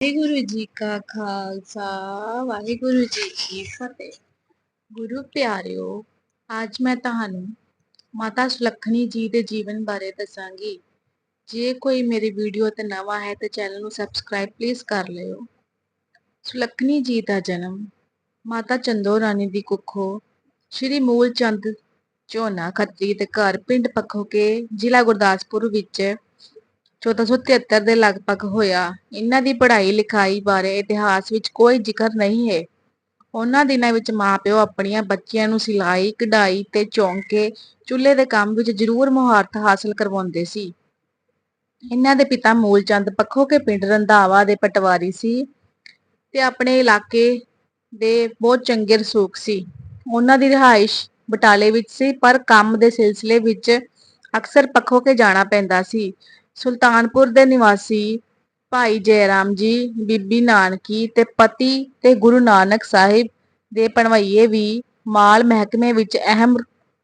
ਵਾਹਿਗੁਰੂ ਜੀ ਕਾ ਖਾਲਸਾ, ਵਾਹਿਗੁਰੂ ਜੀ ਕੀ ਫਤਿਹ। ਗੁਰੂ ਪਿਆਰਿਓ, ਅੱਜ ਮੈਂ ਤੁਹਾਨੂੰ ਮਾਤਾ ਸੁਲੱਖਣੀ ਜੀ ਦੇ ਜੀਵਨ ਬਾਰੇ ਦੱਸਾਂਗੀ। ਜੇ ਕੋਈ ਮੇਰੀ ਵੀਡੀਓ ਤੇ ਨਵਾਂ ਹੈ ਤਾਂ ਚੈਨਲ ਨੂੰ ਸਬਸਕ੍ਰਾਈਬ ਪਲੀਜ਼ ਕਰ ਲਿਓ। ਸੁਲੱਖਣੀ ਜੀ ਦਾ ਜਨਮ ਮਾਤਾ ਚੰਦੋ ਰਾਣੀ ਦੀ ਕੁੱਖੋਂ ਸ਼੍ਰੀ ਮੂਲ ਚੰਦ ਝੋਨਾ ਖੱਤਰੀ ਦੇ ਘਰ ਪਿੰਡ ਪੱਖੋਕੇ ਜ਼ਿਲ੍ਹਾ ਗੁਰਦਾਸਪੁਰ ਵਿੱਚ 1473 ਦੇ ਲਗਭਗ ਹੋਇਆ। ਇਹਨਾਂ ਦੀ ਪੜ੍ਹਾਈ ਲਿਖਾਈ ਬਾਰੇ ਇਤਿਹਾਸ ਵਿੱਚ ਕੋਈ ਜ਼ਿਕਰ ਨਹੀਂ ਹੈ। ਉਹਨਾਂ ਦਿਨਾਂ ਵਿੱਚ ਮਾਪਿਓ ਆਪਣੀਆਂ ਬੱਚਿਆਂ ਨੂੰ ਸਿਲਾਈ, ਕਢਾਈ ਤੇ ਚੌਂਕੇ, ਚੁੱਲ੍ਹੇ ਦੇ ਕੰਮ ਵਿੱਚ ਜ਼ਰੂਰ ਮੁਹਾਰਤ ਹਾਸਲ ਕਰਵਾਉਂਦੇ ਸੀ। ਇਹਨਾਂ ਦੇ ਪਿਤਾ ਮੂਲਚੰਦ ਪੱਖੋਕੇ ਪਿੰਡ ਰੰਧਾਵਾ ਦੇ ਪਟਵਾਰੀ ਸੀ ਤੇ ਆਪਣੇ ਇਲਾਕੇ ਦੇ ਬਹੁਤ ਚੰਗੇ ਰਸੂਖ ਸੀ। ਉਹਨਾਂ ਦੀ ਰਿਹਾਇਸ਼ ਬਟਾਲੇ ਵਿੱਚ ਸੀ, ਪਰ ਕੰਮ ਦੇ ਸਿਲਸਿਲੇ ਵਿੱਚ ਅਕਸਰ ਪੱਖੋਕੇ ਜਾਣਾ ਪੈਂਦਾ ਸੀ। ਸੁਲਤਾਨਪੁਰ ਦੇ ਨਿਵਾਸੀ ਭਾਈ ਜੈਰਾਮ ਜੀ, ਬੀਬੀ ਨਾਨਕੀ ਤੇ ਪਤੀ ਤੇ ਗੁਰੂ ਨਾਨਕ ਸਾਹਿਬ ਦੇ ਪਣਵਈਏ ਵੀ ਮਾਲ ਮਹਿਕਮੇ ਵਿੱਚ ਅਹਿਮ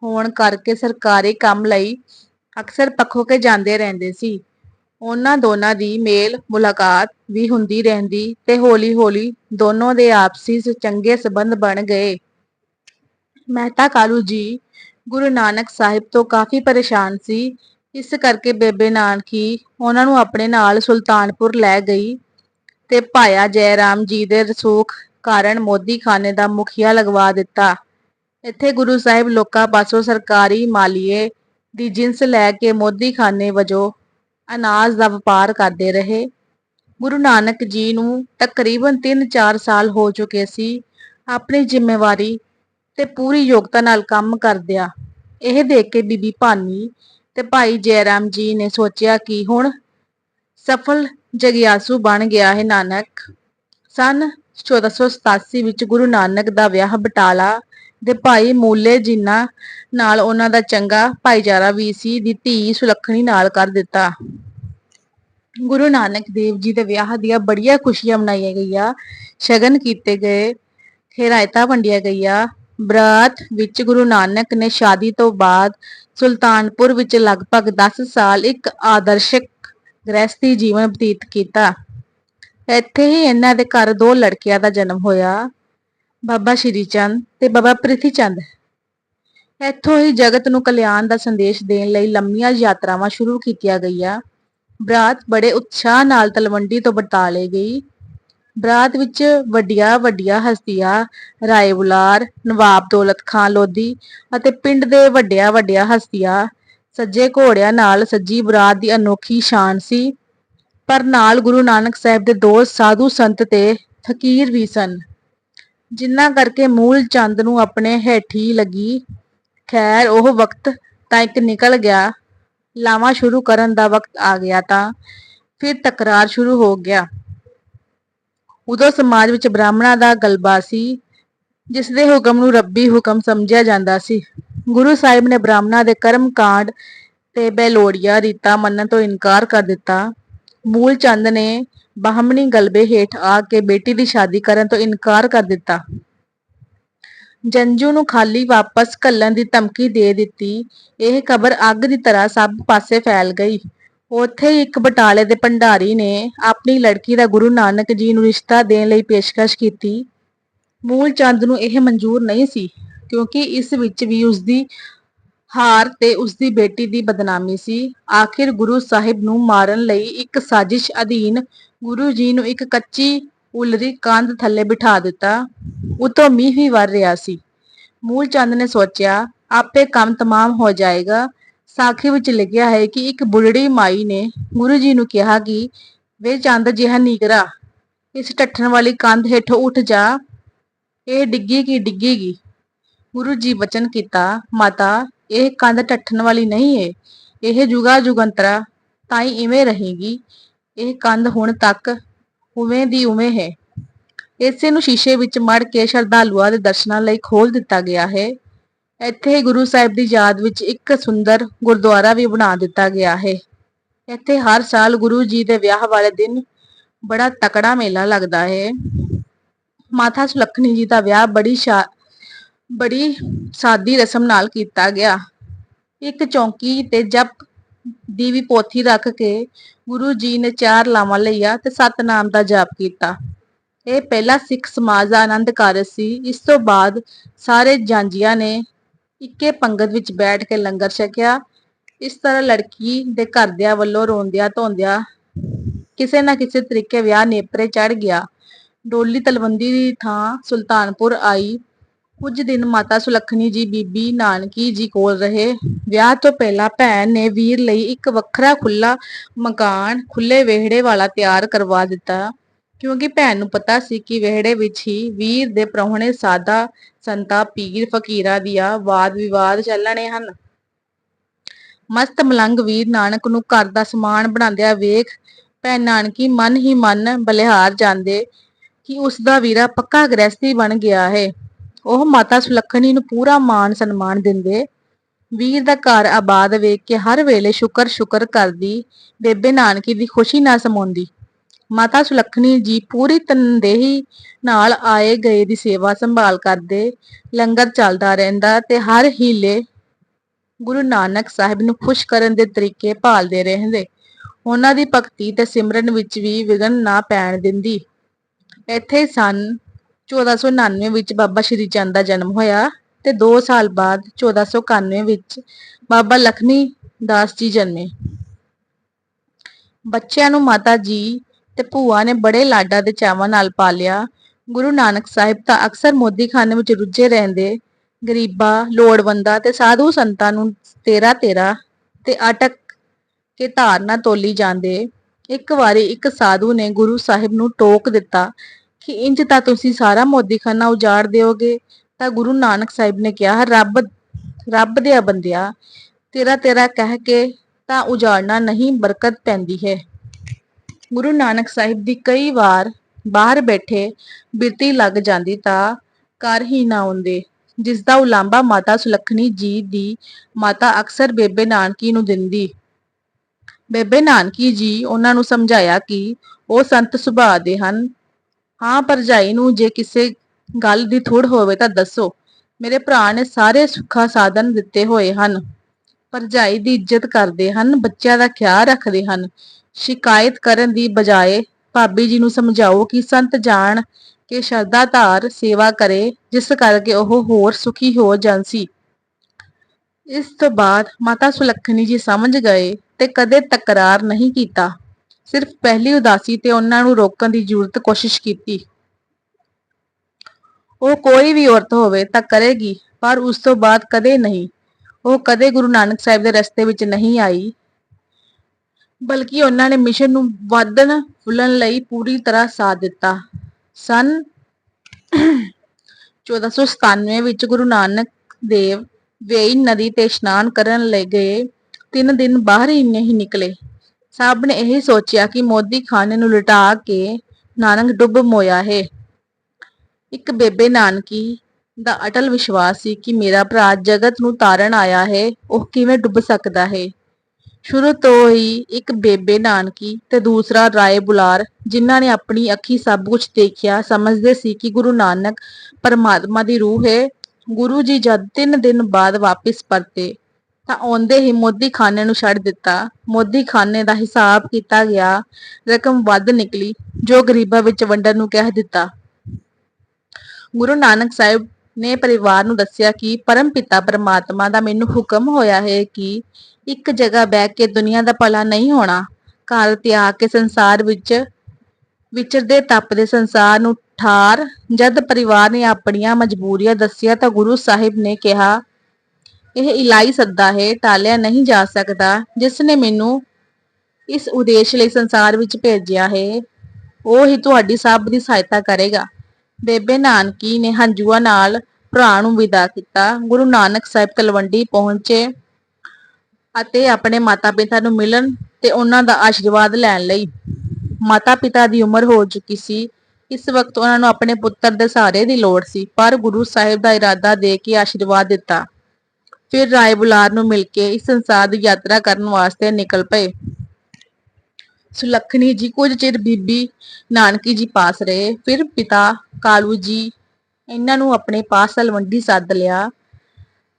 ਹੋਣ ਕਰਕੇ ਸਰਕਾਰੀ ਕੰਮ ਲਈ ਅਕਸਰ ਪੱਖੋਕੇ ਜਾਂਦੇ ਰਹਿੰਦੇ ਸੀ। ਉਹਨਾਂ ਦੋਨਾਂ ਦੀ ਮੇਲ ਮੁਲਾਕਾਤ ਵੀ ਹੁੰਦੀ ਰਹਿੰਦੀ ਤੇ ਹੌਲੀ-ਹੌਲੀ ਦੋਨੋਂ ਦੇ ਆਪਸੀ ਚੰਗੇ ਸਬੰਧ ਬਣ ਗਏ। ਮਹਿਤਾ ਕਾਲੂ ਜੀ ਗੁਰੂ ਨਾਨਕ ਸਾਹਿਬ ਤੋਂ ਕਾਫੀ ਪਰੇਸ਼ਾਨ ਸੀ ਇਸ ਕਰਕੇ ਬੇਬੇ ਨਾਨਕੀ ਉਹਨਾਂ ਨੂੰ ਆਪਣੇ ਨਾਲ ਸੁਲਤਾਨਪੁਰ ਲੈ ਗਈ ਤੇ ਭਾਇਆ ਜੈਰਾਮ ਜੀ ਦੇ ਰਸੂਖ ਕਾਰਨ ਮੋਦੀ ਖਾਨੇ ਦਾ ਮੁਖੀਆ ਲਗਵਾ ਦਿੱਤਾ। ਇੱਥੇ ਗੁਰੂ ਸਾਹਿਬ ਲੋਕਾਂ ਪਾਸੋਂ ਸਰਕਾਰੀ ਮਾਲੀਏ ਦੀ ਜਿੰਸ ਲੈ ਕੇ ਮੋਦੀ ਖਾਨੇ ਵਜੋਂ ਅਨਾਜ ਦਾ ਵਪਾਰ ਕਰਦੇ ਰਹੇ। ਗੁਰੂ ਨਾਨਕ ਜੀ ਨੂੰ ਤਕਰੀਬਨ 3-4 ਸਾਲ ਹੋ ਚੁੱਕੇ ਸੀ। ਆਪਣੀ ਜ਼ਿੰਮੇਵਾਰੀ ਤੇ ਪੂਰੀ ਯੋਗਤਾ ਨਾਲ ਕੰਮ ਕਰਦਿਆਂ ਇਹ ਦੇਖ ਕੇ ਬੀਬੀ ਭਾਨੀ ਤੇ ਭਾਈ ਜੈਰਾਮ ਜੀ ਨੇ ਸੋਚਿਆ ਕਿ ਹੁਣ ਸਫਲ ਜਗਿਆਸੂ ਬਣ ਗਿਆ ਹੈ ਨਾਨਕ। ਸਨ 1487 ਵਿੱਚ ਗੁਰੂ ਨਾਨਕ ਦਾ ਵਿਆਹ ਬਟਾਲਾ ਦੇ ਭਾਈ ਮੂਲੇ ਜਿਨ੍ਹਾਂ ਨਾਲ ਉਹਨਾਂ ਦਾ ਚੰਗਾ ਭਾਈਚਾਰਾ ਵੀ ਸੀ, ਦੀ ਧੀ ਸੁਲੱਖਣੀ ਨਾਲ ਕਰ ਦਿੱਤਾ। ਗੁਰੂ ਨਾਨਕ ਦੇਵ ਜੀ ਦੇ ਵਿਆਹ ਦੀਆਂ ਬੜੀਆਂ ਖੁਸ਼ੀਆਂ ਮਨਾਈਆਂ ਗਈਆਂ। ਸ਼ਗਨ ਕੀਤੇ ਗਏ, ਖੇਰਾਇਤਾਂ ਵੰਡੀਆਂ ਗਈਆਂ। ਬਰਾਤ ਵਿੱਚ ਗੁਰੂ ਨਾਨਕ ਨੇ ਸ਼ਾਦੀ ਤੋਂ ਬਾਅਦ ਸੁਲਤਾਨਪੁਰ ਵਿੱਚ ਲਗਭਗ 10 ਸਾਲ ਇੱਕ ਆਦਰਸ਼ਕ ਗ੍ਰਹਿਸਥੀ ਜੀਵਨ ਬਤੀਤ ਕੀਤਾ। ਇੱਥੇ ਹੀ ਇਹਨਾਂ ਦੇ ਘਰ ਦੋ ਲੜਕੀਆਂ ਦਾ ਜਨਮ ਹੋਇਆ, ਬਾਬਾ ਸ਼੍ਰੀ ਚੰਦ ਤੇ ਬਾਬਾ ਪ੍ਰਿਥੀ ਚੰਦ। ਇੱਥੋਂ ਹੀ ਜਗਤ ਨੂੰ ਕਲਿਆਣ ਦਾ ਸੰਦੇਸ਼ ਦੇਣ ਲਈ ਲੰਮੀਆਂ ਯਾਤਰਾਵਾਂ ਸ਼ੁਰੂ ਕੀਤੀਆਂ ਗਈਆਂ। ਬਰਾਤ ਬੜੇ ਉਤਸ਼ਾਹ ਨਾਲ ਤਲਵੰਡੀ ਤੋਂ ਬਟਾਲੇ ਗਈ। ਬਰਾਤ ਵਿੱਚ ਵੱਡੀਆਂ ਵੱਡੀਆਂ ਹਸਤੀਆਂ, ਰਾਏ ਬੁਲਾਰ, ਨਵਾਬ ਦੌਲਤ ਖਾਨ ਲੋਧੀ ਅਤੇ ਪਿੰਡ ਦੇ ਵੱਡਿਆਂ, ਵੱਡੀਆਂ ਹਸਤੀਆਂ, ਸੱਜੇ ਘੋੜਿਆਂ ਨਾਲ ਸੱਜੀ ਬਰਾਤ ਦੀ ਅਨੋਖੀ ਸ਼ਾਨ ਸੀ। ਪਰ ਨਾਲ ਗੁਰੂ ਨਾਨਕ ਸਾਹਿਬ ਦੇ ਦੋ ਸਾਧੂ ਸੰਤ ਤੇ ਫਕੀਰ ਵੀ ਸਨ ਜਿੰਨਾ ਕਰਕੇ ਮੂਲ ਚੰਦ ਨੂੰ ਆਪਣੇ ਹੇਠੀ ਲੱਗੀ। ਖੈਰ, ਉਹ ਵਕਤ ਤਾਂ ਇੱਕ ਨਿਕਲ ਗਿਆ। ਲਾਵਾ ਸ਼ੁਰੂ ਕਰਨ ਦਾ ਵਕਤ ਆ ਗਿਆ ਤਾਂ ਫਿਰ ਤਕਰਾਰ ਸ਼ੁਰੂ ਹੋ ਗਿਆ। ਉਦੋਂ ਸਮਾਜ ਵਿੱਚ ਬ੍ਰਾਹਮਣਾਂ ਦਾ ਗਲਬਾ ਸੀ, ਜਿਸ ਦੇ ਹੁਕਮ ਨੂੰ ਰੱਬੀ ਹੁਕਮ ਸਮਝਿਆ ਜਾਂਦਾ ਸੀ। ਗੁਰੂ ਸਾਹਿਬ ਨੇ ਬ੍ਰਾਹਮਣਾਂ ਦੇ ਕਰਮ ਕਾਂਡ ਤੇ ਬੇਲੋੜੀਆਂ ਰੀਤਾਂ ਮੰਨਣ ਤੋਂ ਇਨਕਾਰ ਕਰ ਦਿੱਤਾ। ਮੂਲ ਚੰਦ ਨੇ ਬਾਹਮਣੀ ਗਲਬੇ ਹੇਠ ਆ ਕੇ ਬੇਟੀ ਦੀ ਸ਼ਾਦੀ ਕਰਨ ਤੋਂ ਇਨਕਾਰ ਕਰ ਦਿੱਤਾ। ਜੰਜੂ ਨੂੰ ਖਾਲੀ ਵਾਪਸ ਘੱਲਣ ਦੀ ਧਮਕੀ ਦੇ ਦਿੱਤੀ। ਇਹ ਖਬਰ ਅੱਗ ਦੀ ਤਰ੍ਹਾਂ ਸਭ ਪਾਸੇ ਫੈਲ ਗਈ। ਉੱਥੇ ਹੀ ਇੱਕ ਬਟਾਲੇ ਦੇ ਭੰਡਾਰੀ ਨੇ ਆਪਣੀ ਲੜਕੀ ਦਾ ਗੁਰੂ ਨਾਨਕ ਜੀ ਨੂੰ ਰਿਸ਼ਤਾ ਦੇਣ ਲਈ ਪੇਸ਼ਕਸ਼ ਕੀਤੀ। ਮੂਲ ਚੰਦ ਨੂੰ ਇਹ ਮਨਜ਼ੂਰ ਨਹੀਂ ਸੀ, ਕਿਉਂਕਿ ਇਸ ਵਿੱਚ ਵੀ ਉਸਦੀ ਹਾਰ ਤੇ ਉਸਦੀ ਬੇਟੀ ਦੀ ਬਦਨਾਮੀ ਸੀ। ਆਖਿਰ ਗੁਰੂ ਸਾਹਿਬ ਨੂੰ ਮਾਰਨ ਲਈ ਇੱਕ ਸਾਜ਼ਿਸ਼ ਅਧੀਨ ਗੁਰੂ ਜੀ ਨੂੰ ਇੱਕ ਕੱਚੀ ਉਲਰੀ ਕੰਧ ਥੱਲੇ ਬਿਠਾ ਦਿੱਤਾ। ਉਤੋਂ ਮੀਂਹ ਵੀ ਵਰ ਰਿਹਾ ਸੀ। ਮੂਲ ਚੰਦ ਨੇ ਸੋਚਿਆ, ਆਪੇ ਕੰਮ ਤਮਾਮ ਹੋ ਜਾਏਗਾ। ਸਾਖੀ ਵਿੱਚ ਲਿਖਿਆ ਹੈ ਕਿ ਇੱਕ ਬੁੱਢੜੀ ਮਾਈ ਨੇ ਗੁਰੂ ਜੀ ਨੂੰ ਕਿਹਾ ਕਿ ਵੇ ਚੰਦ ਜਿਹਾ ਨੀਗਰਾ, ਇਸ ਟੱਠਣ ਵਾਲੀ ਕੰਧ ਹੇਠੋਂ ਉੱਠ ਜਾ। ਇਹ ਡਿੱਗੀ ਕੀ ਡਿੱਗੇਗੀ ਗੁਰੂ ਜੀ ਬਚਨ ਕੀਤਾ, ਮਾਤਾ, ਇਹ ਕੰਧ ਟੱਠਣ ਵਾਲੀ ਨਹੀਂ ਹੈ ਇਹ ਜੁਗਾ ਜੁਗੰਤਰਾ ਹੀ ਇਵੇਂ ਰਹੇਗੀ। ਇਹ ਕੰਧ ਹੁਣ ਤੱਕ ਉਵੇਂ ਦੀ ਉਵੇਂ ਹੈ। ਇਸੇ ਨੂੰ ਸ਼ੀਸ਼ੇ ਵਿੱਚ ਮੜ ਕੇ ਸ਼ਰਧਾਲੂਆਂ ਦੇ ਦਰਸ਼ਨਾਂ ਲਈ ਖੋਲ ਦਿੱਤਾ ਗਿਆ ਹੈ। ਇੱਥੇ ਗੁਰੂ ਸਾਹਿਬ ਦੀ ਯਾਦ ਵਿੱਚ ਇੱਕ ਸੁੰਦਰ ਗੁਰਦੁਆਰਾ ਵੀ ਬਣਾ ਦਿੱਤਾ ਗਿਆ ਹੈ। ਇੱਥੇ ਹਰ ਸਾਲ ਗੁਰੂ ਜੀ ਦੇ ਵਿਆਹ ਵਾਲੇ ਦਿਨ ਬੜਾ ਤਕੜਾ ਮੇਲਾ ਲੱਗਦਾ ਹੈ। ਮਾਤਾ ਸੁਲੱਖਣੀ ਜੀ ਦਾ ਵਿਆਹ ਬੜੀ ਬੜੀ ਸਾਦੀ ਰਸਮ ਨਾਲ ਕੀਤਾ ਗਿਆ। ਇੱਕ ਚੌਂਕੀ ਤੇ ਜਪ ਦੀ ਵੀ ਪੋਥੀ ਰੱਖ ਕੇ ਗੁਰੂ ਜੀ ਨੇ ਚਾਰ ਲਾਵਾਂ ਲਈਆਂ ਤੇ ਸਤਨਾਮ ਦਾ ਜਾਪ ਕੀਤਾ। ਇਹ ਪਹਿਲਾ ਸਿੱਖ ਸਮਾਜ ਦਾ ਆਨੰਦ ਕਾਰਜ ਸੀ। ਇਸ ਤੋਂ ਬਾਅਦ ਸਾਰੇ ਜਾਂਜੀਆਂ ਨੇ ਇੱਕੇ ਪੰਗਤ ਵਿੱਚ ਬੈਠ ਕੇ ਲੰਗਰ ਛਕਿਆ। ਇਸ ਤਰ੍ਹਾਂ ਲੜਕੀ ਦੇ ਘਰਦਿਆਂ ਵੱਲੋਂ ਰੋਂਦਿਆਂ ਧੋਂਦਿਆਂ ਕਿਸੇ ਨਾ ਕਿਸੇ ਤਰੀਕੇ ਵਿਆਹ ਨੇਪਰੇ ਚੜ ਗਿਆ। ਡੋਲੀ ਤਲਵੰਦੀ ਦੀ ਥਾਂ ਸੁਲਤਾਨਪੁਰ ਆਈ। ਕੁਝ ਦਿਨ ਮਾਤਾ ਸੁਲੱਖਣੀ ਜੀ, ਬੀਬੀ ਨਾਨਕੀ ਜੀ ਕੋਲ ਰਹੇ। ਵਿਆਹ ਤੋਂ ਪਹਿਲਾਂ ਭੈਣ ਨੇ ਵੀਰ ਲਈ ਇੱਕ ਵੱਖਰਾ ਖੁੱਲਾ ਮਕਾਨ ਖੁੱਲੇ ਵਿਹੜੇ ਵਾਲਾ ਤਿਆਰ ਕਰਵਾ ਦਿੱਤਾ। ਕਿਉਂਕਿ ਭੈਣ ਨੂੰ ਪਤਾ ਸੀ ਕਿ ਵਿਹੜੇ ਵਿੱਚ ਹੀ ਵੀਰ ਦੇ ਪ੍ਰਾਹੁਣੇ ਸਾਦਾ, ਸੰਤਾਂ, ਪੀਰ, ਫਕੀਰਾਂ ਦੀਆਂ ਵਾਦ ਵਿਵਾਦ ਚੱਲਣੇ ਹਨ। ਮਸਤ ਮਲੰਗ ਵੀਰ ਨਾਨਕ ਨੂੰ ਘਰ ਦਾ ਸਮਾਨ ਬਣਾਉਂਦਿਆਂ ਵੇਖ ਭੈਣ ਨਾਨਕੀ ਮਨ ਹੀ ਮਨ ਬਲਿਹਾਰ ਜਾਂਦੇ ਕਿ ਉਸ ਦਾ ਵੀਰਾ ਪੱਕਾ ਗ੍ਰਹਿਸਤੀ ਬਣ ਗਿਆ ਹੈ। ਉਹ ਮਾਤਾ ਸੁਲੱਖਣੀ ਨੂੰ ਪੂਰਾ ਮਾਣ ਸਨਮਾਨ ਦਿੰਦੇ। ਵੀਰ ਦਾ ਘਰ ਆਬਾਦ ਵੇਖ ਕੇ ਹਰ ਵੇਲੇ ਸ਼ੁਕਰ ਸ਼ੁਕਰ ਕਰਦੀ, ਬੇਬੇ ਨਾਨਕੀ ਦੀ ਖੁਸ਼ੀ ਨਾ ਸਮਾਉਂਦੀ। ਮਾਤਾ ਸੁਲੱਖਣੀ ਜੀ ਪੂਰੀ ਤਨਦੇਹੀ ਨਾਲ ਆਏ ਗਏ ਦੀ ਸੇਵਾ ਸੰਭਾਲ ਕਰਦੇ ਲੰਗਰ ਚੱਲਦਾ ਰਹਿੰਦਾ ਤੇ ਹਰ ਹੀਲੇ ਗੁਰੂ ਨਾਨਕ ਸਾਹਿਬ ਨੂੰ ਖੁਸ਼ ਕਰਨ ਦੇ ਤਰੀਕੇ ਭਾਲਦੇ ਰਹਿੰਦੇ। ਉਹਨਾਂ ਦੀ ਭਗਤੀ ਤੇ ਸਿਮਰਨ ਵਿੱਚ ਵੀ ਵਿਗਨ ਨਾ ਪੈਣ ਦਿੰਦੀ। ਇੱਥੇ ਸਨ 1499 ਵਿੱਚ ਬਾਬਾ ਸ਼੍ਰੀ ਚੰਦ ਦਾ ਜਨਮ ਹੋਇਆ ਤੇ 2 ਸਾਲ ਬਾਅਦ 1491 ਵਿੱਚ ਬਾਬਾ ਲਖਮੀ ਦਾਸ ਜੀ ਜਨਮੇ। ਬੱਚਿਆਂ ਨੂੰ ਮਾਤਾ ਜੀ ਤੇ ਭੂਆ ਨੇ ਬੜੇ ਲਾਡਾਂ ਦੇ ਚਾਵਾਂ ਨਾਲ ਪਾਲਿਆ। ਗੁਰੂ ਨਾਨਕ ਸਾਹਿਬ ਤਾਂ ਅਕਸਰ ਮੋਦੀਖਾਨੇ ਵਿੱਚ ਰੁੱਝੇ ਰਹਿੰਦੇ। ਗਰੀਬਾਂ, ਲੋੜਵੰਦਾਂ ਤੇ ਸਾਧੂ ਸੰਤਾਂ ਨੂੰ ਤੇਰਾ ਤੇਰਾ ਤੇ ਅਟਕ ਕੇ ਧਾਰਨਾ ਤੋਲੀ ਜਾਂਦੇ। ਇੱਕ ਵਾਰੀ ਇੱਕ ਸਾਧੂ ਨੇ ਗੁਰੂ ਸਾਹਿਬ ਨੂੰ ਟੋਕ ਦਿੱਤਾ ਕਿ, ਇੰਜ ਤਾਂ ਤੁਸੀਂ ਸਾਰਾ ਮੋਦੀਖਾਨਾ ਉਜਾੜ ਦਿਓਗੇ? ਤਾਂ ਗੁਰੂ ਨਾਨਕ ਸਾਹਿਬ ਨੇ ਕਿਹਾ, ਰੱਬ ਰੱਬ ਦੇ ਬੰਦਿਆ ਤੇਰਾ ਤੇਰਾ ਕਹਿ ਕੇ ਤਾਂ ਉਜਾੜਨਾ ਨਹੀਂ ਬਰਕਤ ਪੈਂਦੀ ਹੈ। ਗੁਰੂ ਨਾਨਕ ਸਾਹਿਬ ਦੀ ਕਈ ਵਾਰ ਬਾਹਰ ਬੈਠੇ ਬਿਰਤੀ ਲੱਗ ਜਾਂਦੀ ਤਾਂ ਘਰ ਹੀ ਨਾ ਆਉਂਦੇ ਜਿਸ ਦਾ ਉਲਾਂਭਾ ਮਾਤਾ ਸੁਲੱਖਣੀ ਜੀ ਦੀ ਮਾਤਾ ਅਕਸਰ ਬੇਬੇ ਨਾਨਕੀ ਨੂੰ ਦਿੰਦੀ। ਬੇਬੇ ਨਾਨਕੀ ਜੀ ਉਹਨਾਂ ਨੂੰ ਸਮਝਾਇਆ ਕਿ ਉਹ ਸੰਤ ਸੁਭਾਅ ਦੇ ਹਨ। ਹਾਂ ਭਰਜਾਈ ਨੂੰ ਜੇ ਕਿਸੇ ਗੱਲ ਦੀ ਥੁੜ ਹੋਵੇ ਤਾਂ ਦੱਸੋ, ਮੇਰੇ ਭਰਾ ਨੇ ਸਾਰੇ ਸੁੱਖਾ ਸਾਧਨ ਦਿੱਤੇ ਹੋਏ ਹਨ। ਭਰਜਾਈ ਦੀ ਇੱਜ਼ਤ ਕਰਦੇ ਹਨ, ਬੱਚਿਆਂ ਦਾ ਖਿਆਲ ਰੱਖਦੇ ਹਨ। ਸ਼ਿਕਾਇਤ ਕਰਨ ਦੀ ਬਜਾਏ ਭਾਬੀ ਜੀ ਨੂੰ ਸਮਝਾਓ ਕਿ ਸੰਤ ਜਾਣ ਕੇ ਸ਼ਰਧਾ ਧਾਰ ਸੇਵਾ ਕਰੇ, ਜਿਸ ਕਰਕੇ ਉਹ ਹੋਰ ਸੁਖੀ ਹੋ ਜਾਣ ਸੀ। ਇਸ ਤੋਂ ਬਾਅਦ ਮਾਤਾ ਸੁਲੱਖਣੀ ਜੀ ਸਮਝ ਗਏ ਤੇ ਕਦੇ ਤਕਰਾਰ ਨਹੀਂ ਕੀਤਾ। ਸਿਰਫ ਪਹਿਲੀ ਉਦਾਸੀ ਤੇ ਉਹਨਾਂ ਨੂੰ ਰੋਕਣ ਦੀ ਜ਼ਰੂਰਤ ਕੋਸ਼ਿਸ਼ ਕੀਤੀ। ਉਹ ਕੋਈ ਵੀ ਔਰਤ ਹੋਵੇ ਤਾਂ ਕਰੇਗੀ, ਪਰ ਉਸ ਤੋਂ ਬਾਅਦ ਕਦੇ ਨਹੀਂ। ਉਹ ਕਦੇ ਗੁਰੂ ਨਾਨਕ ਸਾਹਿਬ ਦੇ ਰਸਤੇ ਵਿੱਚ ਨਹੀਂ ਆਈ। ਬਲਕਿ ਉਹਨਾਂ ਨੇ ਮਿਸ਼ਨ ਨੂੰ ਵਧਣ ਫੁੱਲਣ ਲਈ ਪੂਰੀ ਤਰ੍ਹਾਂ ਸਾਥ ਦਿੱਤਾ। ਸਨ 1497 ਵਿੱਚ ਗੁਰੂ ਨਾਨਕ ਦੇਵ ਵੇਈ ਨਦੀ ਤੇ ਇਸ਼ਨਾਨ ਕਰਨ ਲਈ ਗਏ। ਤਿੰਨ ਦਿਨ ਬਾਹਰ ਹੀ ਨਹੀਂ ਨਿਕਲੇ। ਸਭ ਨੇ ਇਹ ਸੋਚਿਆ ਕਿ ਮੋਦੀ ਖਾਨੇ ਨੂੰ ਲੁਟਾ ਕੇ ਨਾਨਕ ਡੁੱਬ ਮੋਇਆ ਹੈ। ਇੱਕ ਬੇਬੇ ਨਾਨਕੀ ਦਾ ਅਟਲ ਵਿਸ਼ਵਾਸ ਸੀ ਕਿ ਮੇਰਾ ਭਰਾ ਜਗਤ ਨੂੰ ਤਾਰਨ ਆਇਆ ਹੈ, ਉਹ ਕਿਵੇਂ ਡੁੱਬ ਸਕਦਾ ਹੈ? ਸ਼ੁਰੂ ਤੋਂ ਹੀ ਇੱਕ ਬੇਬੇ ਨਾਨਕੀ ਤੇ ਦੂਸਰਾ ਰਾਏ ਬੁਲਾਰ, ਜਿਨ੍ਹਾਂ ਨੇ ਆਪਣੀ ਅੱਖੀ ਸਭ ਕੁਝ ਦੇਖਿਆ, ਸਮਝਦੇ ਸੀ ਕਿ ਗੁਰੂ ਨਾਨਕ ਪਰਮਾਤਮਾ ਦੀ ਰੂਹ ਹੈ। ਗੁਰੂ ਜੀ ਜਦ ਤਿੰਨ ਦਿਨ ਬਾਅਦ ਵਾਪਿਸ ਪਰਤੇ, ਤਾਂ ਆਉਂਦੇ ਹੀ ਮੋਦੀ ਖਾਨੇ ਨੂੰ ਛੱਡ ਦਿੱਤਾ। ਮੋਦੀ ਖਾਨੇ ਦਾ ਹਿਸਾਬ ਕੀਤਾ ਗਿਆ, ਰਕਮ ਵੱਧ ਨਿਕਲੀ, ਜੋ ਗਰੀਬਾਂ ਵਿੱਚ ਵੰਡਣ ਨੂੰ ਕਹਿ ਦਿੱਤਾ। ਗੁਰੂ ਨਾਨਕ ਸਾਹਿਬ ਨੇ ਪਰਿਵਾਰ ਨੂੰ ਦੱਸਿਆ ਕਿ ਪਰਮ ਪਿਤਾ ਪਰਮਾਤਮਾ ਦਾ ਮੈਨੂੰ ਹੁਕਮ ਹੋਇਆ ਹੈ ਕਿ ਇੱਕ ਜਗ੍ਹਾ ਬੈਠ ਕੇ ਦੁਨੀਆ ਦਾ ਭਲਾ ਨਹੀਂ ਹੋਣਾ। ਘਰ ਤਿਆਗ ਕੇ ਸੰਸਾਰ ਵਿੱਚ ਵਿਚਰਦੇ ਤਪਦੇ ਸੰਸਾਰ ਨੂੰ ਠਾਰ, ਜਦ ਪਰਿਵਾਰ ਨੇ ਆਪਣੀਆਂ ਮਜਬੂਰੀਆਂ ਦੱਸਿਆ ਤਾਂ ਗੁਰੂ ਸਾਹਿਬ ਨੇ ਕਿਹਾ, ਇਹ ਇਲਾਈ ਸੱਦਾ ਹੈ, ਟਾਲਿਆ ਨਹੀਂ ਜਾ ਸਕਦਾ। ਜਿਸ ਨੇ ਮੈਨੂੰ ਇਸ ਉਦੇਸ਼ ਲਈ ਸੰਸਾਰ ਵਿੱਚ ਭੇਜਿਆ ਹੈ, ਉਹ ਹੀ ਤੁਹਾਡੀ ਸਭ ਦੀ ਸਹਾਇਤਾ ਕਰੇਗਾ। ਬੇਬੇ ਨਾਨਕੀ ਨੇ ਹੰਝੂਆਂ ਨਾਲ ਭਰਾ ਨੂੰ ਵਿਦਾ ਕੀਤਾ। ਗੁਰੂ ਨਾਨਕ ਸਾਹਿਬ ਤਲਵੰਡੀ ਪਹੁੰਚੇ ਅਤੇ ਆਪਣੇ ਮਾਤਾ-ਪਿਤਾ ਨੂੰ ਮਿਲਣ ਤੇ ਉਹਨਾਂ ਦਾ ਆਸ਼ੀਰਵਾਦ ਲੈਣ ਲਈ ਮਾਤਾ-ਪਿਤਾ ਦੀ ਉਮਰ ਹੋ ਚੁੱਕੀ ਸੀ। ਇਸ ਵਕਤ ਉਹਨਾਂ ਨੂੰ ਆਪਣੇ ਪੁੱਤਰ ਦੇ ਸਹਾਰੇ ਦੀ ਲੋੜ ਸੀ, ਪਰ ਗੁਰੂ ਸਾਹਿਬ ਦਾ ਇਰਾਦਾ ਦੇ ਕੇ ਆਸ਼ੀਰਵਾਦ ਦਿੱਤਾ। ਫਿਰ ਰਾਏ ਬੁਲਾਰ ਨੂੰ ਮਿਲ ਕੇ ਇਸ ਸੰਸਾਰ ਦੀ ਯਾਤਰਾ ਕਰਨ ਵਾਸਤੇ ਨਿਕਲ ਪਏ। ਸੁਲੱਖਣੀ ਜੀ, ਕੁਝ ਚਿਰ ਬੀਬੀ ਨਾਨਕੀ ਜੀ ਪਾਸ ਰਹੇ, ਫਿਰ ਪਿਤਾ ਕਾਲੂ ਜੀ ਇਹਨਾਂ ਨੂੰ ਆਪਣੇ ਪਾਸ ਤਲਵੰਡੀ ਸੱਦ ਲਿਆ।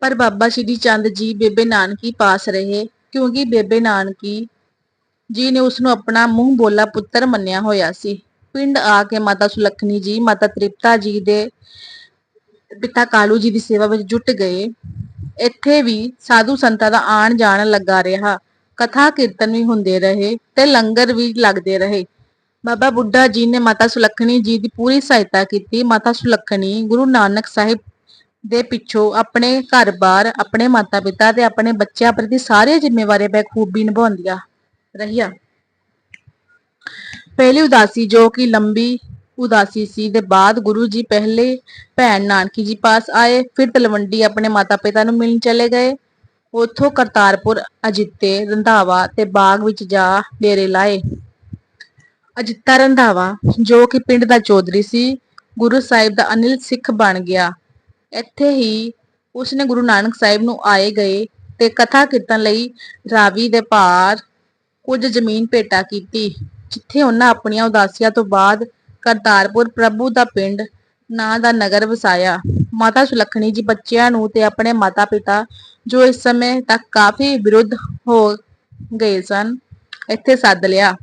ਪਰ ਬਾਬਾ ਸ਼੍ਰੀ ਚੰਦ ਜੀ ਬੇਬੇ ਨਾਨਕੀ ਪਾਸ ਰਹੇ, ਕਿਉਂਕਿ ਬੇਬੇ ਨਾਨਕੀ ਜੀ ਨੇ ਉਸ ਨੂੰ ਆਪਣਾ ਮੂੰਹ ਬੋਲਾ ਪੁੱਤਰ ਮੰਨਿਆ ਹੋਇਆ ਸੀ। ਪਿੰਡ ਆ ਕੇ ਮਾਤਾ ਸੁਲੱਖਣੀ ਜੀ, ਮਾਤਾ ਤ੍ਰਿਪਤਾ ਜੀ ਦੇ ਪਿਤਾ ਕਾਲੂ ਜੀ ਦੀ ਸੇਵਾ ਵਿੱਚ ਜੁਟ ਗਏ। ਇੱਥੇ ਵੀ ਸਾਧੂ ਸੰਤਾਂ ਦਾ ਆਣ ਜਾਣ ਲੱਗਾ ਰਿਹਾ। ਕਥਾ ਕੀਰਤਨ ਵੀ ਹੁੰਦੇ ਰਹੇ ਤੇ ਲੰਗਰ ਵੀ ਲੱਗਦੇ ਰਹੇ। ਬਾਬਾ ਬੁੱਢਾ ਜੀ ਨੇ ਮਾਤਾ ਸੁਲੱਖਣੀ ਜੀ ਦੀ ਪੂਰੀ ਸਹਾਇਤਾ ਕੀਤੀ। ਮਾਤਾ ਸੁਲੱਖਣੀ ਗੁਰੂ ਨਾਨਕ ਸਾਹਿਬ ਦੇ ਪਿੱਛੋਂ ਆਪਣੇ ਘਰ-ਬਾਰ, ਆਪਣੇ ਮਾਤਾ-ਪਿਤਾ ਤੇ ਆਪਣੇ ਬੱਚਿਆਂ ਪ੍ਰਤੀ ਸਾਰੇ ਜ਼ਿੰਮੇਵਾਰੀ ਬਖੂਬੀ ਨਿਭਾਉਂਦੀਆਂ ਰਹੀਆਂ। ਪਹਿਲੀ ਉਦਾਸੀ ਜੋ ਕਿ ਲੰਬੀ ਉਦਾਸੀ ਸੀ, ਦੇ ਬਾਅਦ ਗੁਰੂ ਜੀ ਪਹਿਲੇ ਭੈਣ ਨਾਨਕੀ ਜੀ ਪਾਸ ਆਏ, ਫਿਰ ਤਲਵੰਡੀ ਆਪਣੇ ਮਾਤਾ-ਪਿਤਾ ਨੂੰ ਮਿਲਣ ਚਲੇ ਗਏ। ਉੱਥੋਂ ਕਰਤਾਰਪੁਰ, ਅਜਿੱਤੇ, ਰੰਧਾਵਾ ਤੇ ਬਾਗ ਵਿੱਚ ਜਾ ਡੇਰੇ ਲਾਏ। ਅਜਿੱਤਾ ਰੰਧਾਵਾ, ਜੋ ਕਿ ਪਿੰਡ ਦਾ ਚੌਧਰੀ ਸੀ, ਗੁਰੂ ਸਾਹਿਬ ਦਾ ਅਨਿਲ ਸਿੱਖ ਬਣ ਗਿਆ। ਇੱਥੇ ਹੀ ਉਸਨੇ ਗੁਰੂ ਨਾਨਕ ਸਾਹਿਬ ਨੂੰ ਆਏ ਗਏ ਤੇ ਕਥਾ ਕੀਰਤਨ ਲਈ ਰਾਵੀ ਦੇ ਪਾਰ ਕੁਝ ਜ਼ਮੀਨ ਭੇਟਾ ਕੀਤੀ, ਜਿੱਥੇ ਉਹਨਾਂ ਆਪਣੀਆਂ ਉਦਾਸੀਆਂ ਤੋਂ ਬਾਅਦ ਕਰਤਾਰਪੁਰ ਪ੍ਰਭੂ ਦਾ ਪਿੰਡ, ਨਾਂ ਦਾ ਨਗਰ ਵਸਾਇਆ। ਮਾਤਾ ਸੁਲੱਖਣੀ ਜੀ ਬੱਚਿਆਂ ਨੂੰ ਤੇ ਆਪਣੇ ਮਾਤਾ-ਪਿਤਾ, ਜੋ ਇਸ ਸਮੇਂ ਤੱਕ ਕਾਫੀ ਵਿਰੁੱਧ ਹੋ ਗਏ ਸਨ, ਇੱਥੇ ਸੱਦ ਲਿਆ।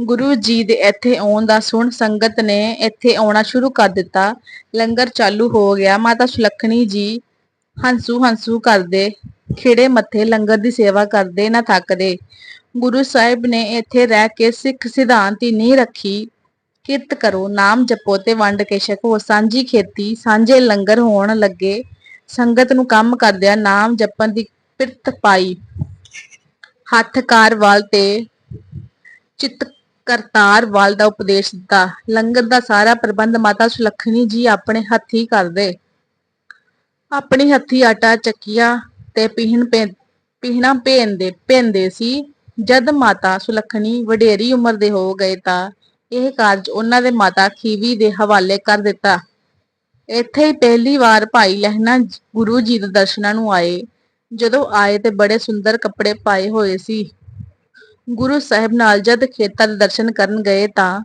ਗੁਰੂ ਜੀ ਦੇ ਇੱਥੇ ਆਉਣ ਦਾ ਸੁਣ ਸੰਗਤ ਨੇ ਇੱਥੇ ਆਉਣਾ ਸ਼ੁਰੂ ਕਰ ਦਿੱਤਾ। ਲੰਗਰ ਚਾਲੂ ਹੋ ਗਿਆ। ਮਾਤਾ ਸੁਲੱਖਣੀ ਜੀ ਹੰਸੂ ਹੰਸੂ ਕਰਦੇ ਖਿੜੇ ਮੱਥੇ ਲੰਗਰ ਦੀ ਸੇਵਾ ਕਰਦੇ, ਨਾ ਥੱਕਦੇ। ਗੁਰੂ ਸਾਹਿਬ ਨੇ ਇੱਥੇ ਰਹਿ ਕੇ ਸਿੱਖ ਸਿਧਾਂਤ ਹੀ ਨਹੀਂ ਰੱਖੀ। ਕਿਰਤ ਕਰੋ, ਨਾਮ ਜਪੋ ਤੇ ਵੰਡ ਕੇ ਛਕੋ। ਸਾਂਝੀ ਖੇਤੀ, ਸਾਂਝੇ ਲੰਗਰ ਹੋਣ ਲੱਗੇ, ਸੰਗਤ ਨੂੰ ਕੰਮ ਕਰਦਿਆਂ ਨਾਮ ਜਪਣ ਦੀ ਪਿਰਤ ਪਾਈ। ਹੱਥ ਕਾਰ ਵੱਲ ਤੇ ਚਿੱਤ ਕਰਤਾਰ ਵੱਲ ਦਾ ਉਪਦੇਸ਼ ਦਿੱਤਾ। ਲੰਗਰ ਦਾ ਸਾਰਾ ਪ੍ਰਬੰਧ ਮਾਤਾ ਸੁਲੱਖਣੀ ਜੀ ਆਪਣੇ ਹੱਥੀ ਕਰਦੇ। ਆਪਣੀ ਹੱਥੀ ਆਟਾ ਚੱਕਿਆ ਤੇ ਪੀਹਣ ਪੀਹਣਾ ਭੇਂਦੇ ਭੇਂਦੇ ਸੀ। ਜਦ ਮਾਤਾ ਸੁਲੱਖਣੀ ਵਡੇਰੀ ਉਮਰ ਦੇ ਹੋ ਗਏ ਤਾਂ ਇਹ ਕਾਰਜ ਉਹਨਾਂ ਦੇ ਮਾਤਾ ਖੀਵੀ ਦੇ ਹਵਾਲੇ ਕਰ ਦਿੱਤਾ। ਇੱਥੇ ਹੀ ਪਹਿਲੀ ਵਾਰ ਭਾਈ ਲਹਿਣਾ ਗੁਰੂ ਜੀ ਦੇ ਦਰਸ਼ਨਾਂ ਨੂੰ ਆਏ। ਜਦੋਂ ਆਏ ਤੇ ਬੜੇ ਸੁੰਦਰ ਕੱਪੜੇ ਪਾਏ ਹੋਏ ਸੀ। ਗੁਰੂ ਸਾਹਿਬ ਨਾਲ ਜਦ ਖੇਤਾਂ ਦੇ ਦਰਸ਼ਨ ਕਰਨ ਗਏ ਤਾਂ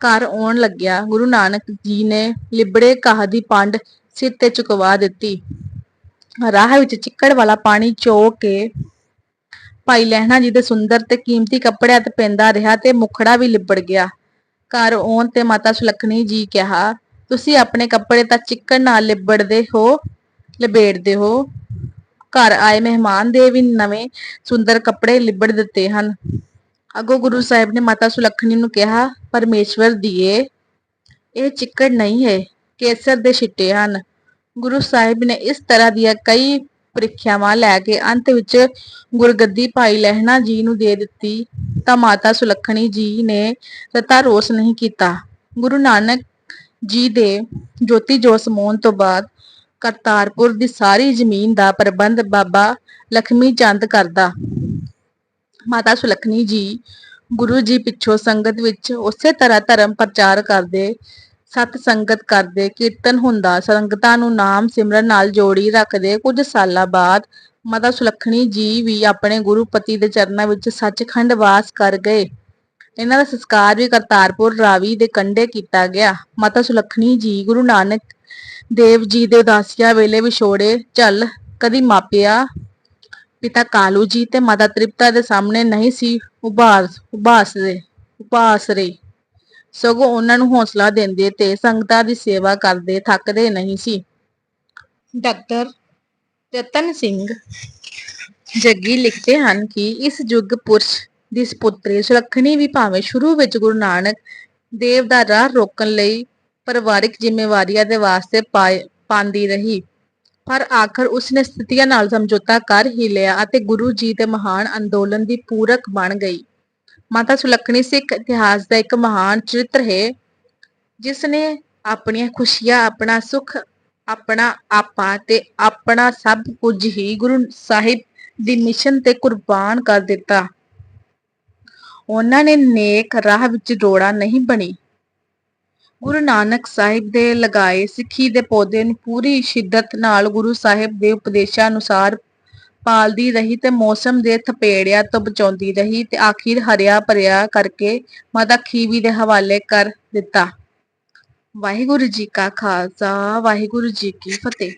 ਘਰ ਆਉਣ ਲੱਗਿਆ। ਗੁਰੂ ਨਾਨਕ ਜੀ ਨੇ ਲਿਬੜੇ ਕਾਹ ਦੀ ਪੰਡ ਸਿਰ ਤੇ ਚੁਕਵਾ ਦਿੱਤੀ। ਰਾਹ ਵਿੱਚ ਚਿੱਕੜ ਵਾਲਾ ਪਾਣੀ ਚੋ ਕੇ ਭਾਈ ਲਹਿਣਾ ਜੀ ਦੇ ਸੁੰਦਰ ਤੇ ਕੀਮਤੀ ਕੱਪੜਿਆਂ ਤੇ ਪੈਂਦਾ ਰਿਹਾ ਤੇ ਮੁਖੜਾ ਵੀ ਲਿਬੜ ਗਿਆ। ਘਰ ਆਉਣ ਤੇ ਮਾਤਾ ਸੁਲੱਖਣੀ ਜੀ ਕਿਹਾ, ਤੁਸੀਂ ਆਪਣੇ ਕੱਪੜੇ ਤਾਂ ਚਿੱਕੜ ਨਾਲ ਲਿਬੜਦੇ ਹੋ, ਲਬੇੜਦੇ ਹੋ। ਘਰ ਆਏ ਮਹਿਮਾਨ ਦੇ ਵੀ ਨਵੇਂ ਸੁੰਦਰ ਕੱਪੜੇ ਲਿਬੜ ਦਿੱਤੇ ਹਨ। ਅਗੋ ਗੁਰੂ ਸਾਹਿਬ ਨੇ ਮਾਤਾ ਸੁਲੱਖਣੀ ਨੂੰ ਕਿਹਾ, ਪਰਮੇਸ਼ਵਰ ਦੀਏ, ਇਹ ਚਿੱਕੜ ਨਹੀਂ ਹੈ, ਕੇਸਰ ਦੇ ਛਿੱਟੇ ਹਨ। ਗੁਰੂ ਸਾਹਿਬ ਨੇ ਇਸ ਤਰ੍ਹਾਂ ਦੀਆਂ ਕਈ ਪ੍ਰੀਖਿਆਵਾਂ ਲੈ ਕੇ ਅੰਤ ਵਿੱਚ ਗੁਰਗੱਦੀ ਭਾਈ ਲਹਿਣਾ ਜੀ ਨੂੰ ਦੇ ਦਿੱਤੀ, ਤਾਂ ਮਾਤਾ ਸੁਲੱਖਣੀ ਜੀ ਨੇ ਰਤਾ ਰੋਸ ਨਹੀਂ ਕੀਤਾ। ਗੁਰੂ ਨਾਨਕ ਜੀ ਦੇ ਜੋਤੀ ਜੋਸ਼ ਸਮੋਨ ਤੋਂ ਬਾਅਦ ਕਰਤਾਰਪੁਰ ਦੀ ਸਾਰੀ ਜ਼ਮੀਨ ਦਾ ਪ੍ਰਬੰਧ ਬਾਬਾ ਲਖਮੀ ਚੰਦ ਕਰਦਾ। ਮਾਤਾ ਸੁਲੱਖਣੀ ਜੀ ਗੁਰੂ ਜੀ ਪਿੱਛੋਂ ਸੰਗਤ ਵਿੱਚ ਉਸੇ ਤਰ੍ਹਾਂ ਧਰਮ ਪ੍ਰਚਾਰ ਕਰਦੇ ਸਤ ਸੰਗਤ ਕਰਦੇ, ਕੀਰਤਨ ਹੁੰਦਾ, ਸੰਗਤਾਂ ਨੂੰ ਨਾਮ ਸਿਮਰਨ ਨਾਲ ਜੋੜੀ ਰੱਖਦੇ, ਕੁਝ ਸਾਲਾਂ ਬਾਅਦ ਮਾਤਾ ਸੁਲੱਖਣੀ ਜੀ ਵੀ ਆਪਣੇ ਗੁਰੂ ਪਤੀ ਦੇ ਚਰਨਾਂ ਵਿੱਚ ਸੱਚਖੰਡ ਵਾਸ ਕਰ ਗਏ। ਇਹਨਾਂ ਦਾ ਸੰਸਕਾਰ ਵੀ ਕਰਤਾਰਪੁਰ ਰਾਵੀ ਦੇ ਕੰਢੇ ਕੀਤਾ ਗਿਆ। ਮਾਤਾ ਸੁਲੱਖਣੀ ਜੀ ਗੁਰੂ ਨਾਨਕ ਦੇਵ ਜੀ ਦੇ ਉਦਾਸੀਆਂ ਵੇਲੇ ਵਿਛੋੜੇ ਚੱਲ ਕਦੀ ਮਾਪਿਆ ਪਿਤਾ ਕਾਲੂ ਜੀ ਤੇ ਮਾਤਾ ਤ੍ਰਿਪਤਾ ਦੇ ਸਾਹਮਣੇ ਨਹੀਂ ਸੀ ਉਭਾਸ ਉਬਾਸਦੇ ਉਪਾਸਰੇ ਸਗੋਂ ਉਹਨਾਂ ਨੂੰ ਹੌਸਲਾ ਦਿੰਦੇ ਤੇ ਸੰਗਤਾਂ ਦੀ ਸੇਵਾ ਕਰਦੇ ਥੱਕਦੇ ਨਹੀਂ ਸੀ। ਡਾਕਟਰ ਰਤਨ ਸਿੰਘ ਜੱਗੀ ਲਿਖਦੇ ਹਨ ਕਿ ਇਸ ਯੁੱਗ ਪੁਰਸ਼ ਦੀ ਸੁਪੁੱਤਰੀ ਸੁਲੱਖਣੀ ਵੀ ਭਾਵੇਂ ਸ਼ੁਰੂ ਵਿੱਚ ਗੁਰੂ ਨਾਨਕ ਦੇਵ ਦਾ ਰਾਹ ਰੋਕਣ ਲਈ ਪਰਿਵਾਰਿਕ ਜ਼ਿੰਮੇਵਾਰੀਆਂ ਦੇ ਵਾਸਤੇ ਪਾਉਂਦੀ ਰਹੀ, ਪਰ ਆਖਰ ਉਸਨੇ ਸਥਿਤੀਆਂ ਨਾਲ ਸਮਝੌਤਾ ਕਰ ਹੀ ਲਿਆ ਅਤੇ ਗੁਰੂ ਜੀ ਦੇ ਮਹਾਨ ਅੰਦੋਲਨ ਦੀ ਪੂਰਕ ਬਣ ਗਈ। ਮਾਤਾ ਸੁਲੱਖਣੀ ਸਿੱਖ ਇਤਿਹਾਸ ਦਾ ਇੱਕ ਮਹਾਨ ਚਰਿੱਤਰ ਹੈ ਜਿਸ ਨੇ ਆਪਣੀਆਂ ਖੁਸ਼ੀਆਂ, ਆਪਣਾ ਸੁੱਖ, ਆਪਣਾ ਆਪਾ ਤੇ ਆਪਣਾ ਸਭ ਕੁਝ ਹੀ ਗੁਰੂ ਸਾਹਿਬ ਦੀ ਮਿਸ਼ਨ ਤੇ ਕੁਰਬਾਨ ਕਰ ਦਿੱਤਾ। ਉਹਨਾਂ ਨੇ ਨੇਕ ਰਾਹ ਵਿੱਚ ਰੋੜਾ ਨਹੀਂ ਬਣੀ। ਗੁਰੂ ਨਾਨਕ ਸਾਹਿਬ ਦੇ ਲਗਾਏ ਸਿੱਖੀ ਦੇ ਪੌਦੇ ਨੂੰ ਪੂਰੀ ਸ਼ਿੱਦਤ ਨਾਲ ਗੁਰੂ ਸਾਹਿਬ ਦੇ ਉਪਦੇਸ਼ਾਂ ਅਨੁਸਾਰ ਪਾਲਦੀ ਰਹੀ ਤੇ ਮੌਸਮ ਦੇ ਥਪੇੜਿਆਂ ਤੋਂ ਬਚਾਉਂਦੀ ਰਹੀ ਤੇ ਆਖਿਰ ਹਰਿਆ ਭਰਿਆ ਕਰਕੇ ਮਾਤਾ ਖੀਵੀ ਦੇ ਹਵਾਲੇ ਕਰ ਦਿੱਤਾ। ਵਾਹਿਗੁਰੂ ਜੀ ਕਾ ਖਾਲਸਾ, ਵਾਹਿਗੁਰੂ ਜੀ ਕੀ ਫਤਿਹ।